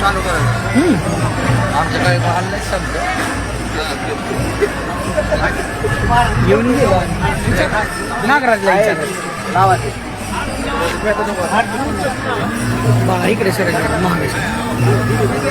चालू करा आमचं काही महाल नाही समजा येऊन नागराजला गावात इकडे सर महाराष्ट्र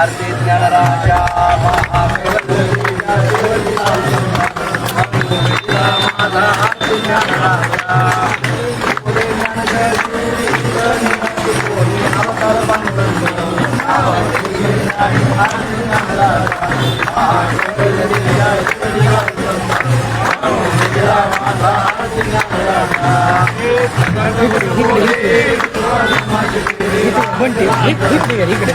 आरती ज्ञानराजा महा इकडे इकडे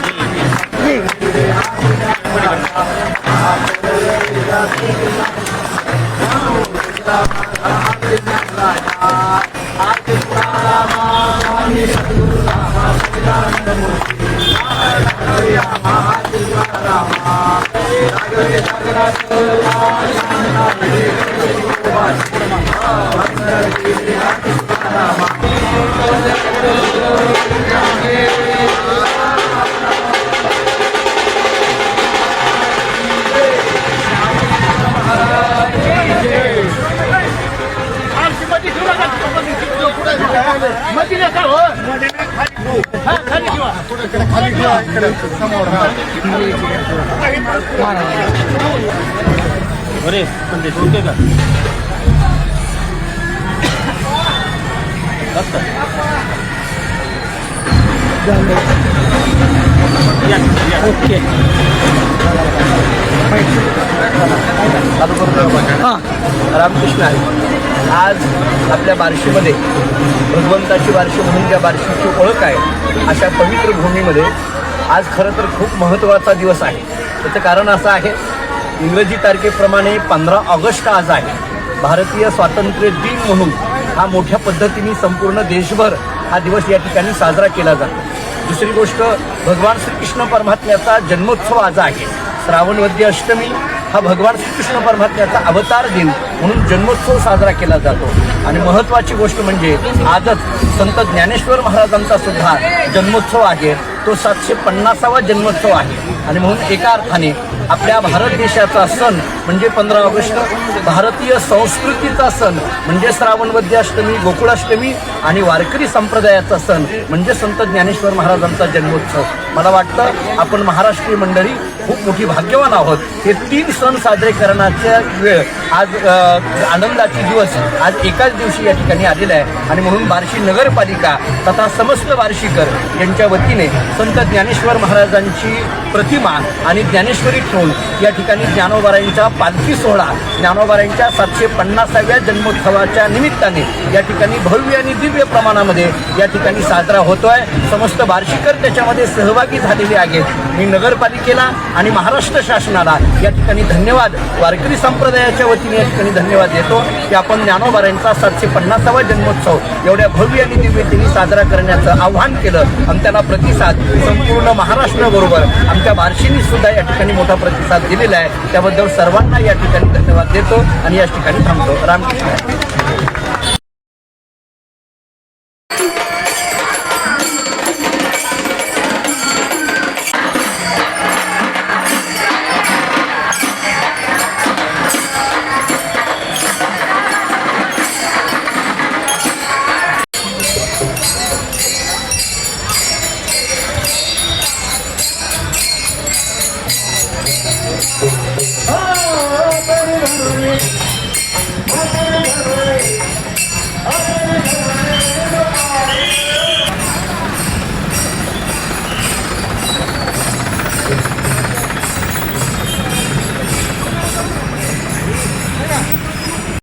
अरे पण ते का? ओके चालू करतो हां. रामकृष्ण आहे. आज आपल्या बार्शीमध्ये भगवंताची बार्शी म्हणून ज्या बार्शीची ओळख आहे अशा पवित्र भूमीमध्ये आज खरं तर खूप महत्त्वाचा दिवस आहे. त्याचं कारण असं आहे इंग्रजी तारखेप्रमाणे पंधरा ऑगस्ट आज आहे. भारतीय स्वातंत्र्य दिन म्हणून हा मोठ्या पद्धतीने संपूर्ण देशभर हा दिवस या ठिकाणी साजरा केला जातो. दुसरी गोष्ट भगवान श्रीकृष्ण परमात्म्याचा जन्मोत्सव आज आहे. श्रावणवद्य अष्टमी हा भगवान श्रीकृष्ण परमात्म्याचा अवतार दिन म्हणून जन्मोत्सव साजरा केला जातो. आणि महत्त्वाची गोष्ट म्हणजे आजच संत ज्ञानेश्वर महाराजांचा सुद्धा जन्मोत्सव आहे. तो सातशे पन्नासावा जन्मोत्सव आहे. आणि म्हणून एका अर्थाने आपल्या भारत देशाचा सण म्हणजे पंधरा ऑगस्ट. भारतीय संस्कृतीचा सण म्हणजे श्रावणवद्य अष्टमी गोकुळाष्टमी आणि वारकरी संप्रदायाचा सण म्हणजे संत ज्ञानेश्वर महाराजांचा जन्मोत्सव. मला वाटतं आपण महाराष्ट्रीय मंडळी खूप मोठी भाग्यवान आहोत. हे तीन सण साजरे करण्याच्या वेळ आज आनंदाचे दिवस आज एकाच दिवशी या ठिकाणी आलेला आहे. आणि म्हणून बार्शी नगरपालिका तथा समस्त बार्शीकर यांच्या वतीने संत ज्ञानेश्वर महाराजांची प्रतिमा आणि ज्ञानेश्वरी ठेवून या ठिकाणी ज्ञानोबारायांचा पालखी सोहळा ज्ञानोबारायांच्या सातशे पन्नासाव्या जन्मोत्सवाच्या निमित्ताने या ठिकाणी भव्य आणि दिव्य प्रमाणामध्ये या ठिकाणी साजरा होतो आहे समस्त बार्शीकर त्याच्यामध्ये सहभागी झालेले आहेत. मी नगरपालिकेला आणि महाराष्ट्र शासनाला या ठिकाणी धन्यवाद. वारकरी संप्रदायाच्या वतीने या ठिकाणी धन्यवाद देतो की आपण ज्ञानोबारांचा सातशे पन्नासावा जन्मोत्सव एवढ्या भव्य आणि दिव्यतेने साजरा करण्याचं आव्हान केलं आणि त्याला प्रतिसाद संपूर्ण महाराष्ट्राबरोबर आमच्या बार्शीनी सुद्धा या ठिकाणी मोठा प्रतिसाद दिलेला आहे. त्याबद्दल सर्वांना या ठिकाणी धन्यवाद देतो आणि या ठिकाणी थांबतो. रामकृष्ण. Oh,